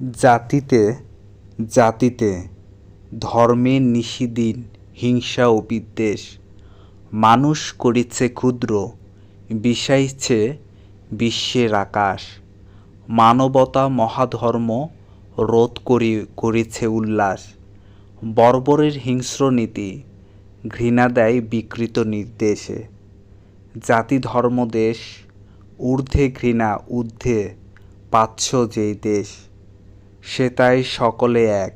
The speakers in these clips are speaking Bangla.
জাতিতে জাতিতে, ধর্মে নিশিদিন হিংসা ও বিদ্বেষ। মানুষ করিছে ক্ষুদ্র, বিষাইছে বিশ্বের আকাশ। মানবতা মহাধর্ম রোধ করি, করেছে উল্লাস। বর্বরের হিংস্র নীতি, ঘৃণা দেয় বিকৃত নির্দেশে। জাতি, ধর্ম, দেশ, ঊর্ধ্বে ঘৃণা, ঊর্ধ্বে পাচ্ছ যেই দেশ। সে তাই সকলে এক,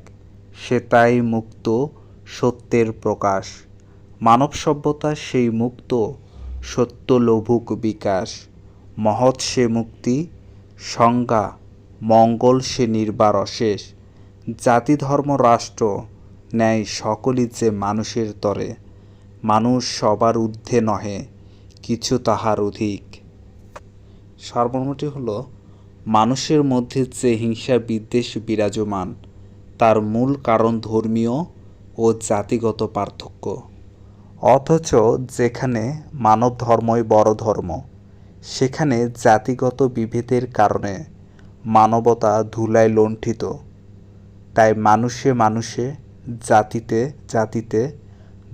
সে তাই মুক্ত সত্যের প্রকাশ। মানব সভ্যতা সেই মুক্ত, সত্য লভুক বিকাশ। মহৎ সে মুক্তি, সংজ্ঞা, মঙ্গল সে নির্বার অশেষ। জাতি, ধর্ম, রাষ্ট্র, ন্যায় সকলই যে মানুষের তরে। মানুষ সবার ঊর্ধ্বে নহে, কিছু তাহার অধিক। সারমর্মটি হলো মানুষের মধ্যে যে হিংসা বিদ্বেষ বিরাজমান, তার মূল কারণ ধর্মীয় ও জাতিগত পার্থক্য। অথচ যেখানে মানব ধর্মই বড় ধর্ম, সেখানে জাতিগত বিভেদের কারণে মানবতা ধুলায় লণ্ঠিত। তাই মানুষে মানুষে, জাতিতে জাতিতে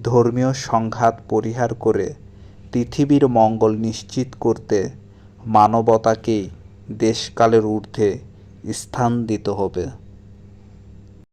ধর্মীয় সংঘাত পরিহার করে পৃথিবীর মঙ্গল নিশ্চিত করতে মানবতাকেই দেশকালের ঊর্ধ্বে স্থান দিতে হবে।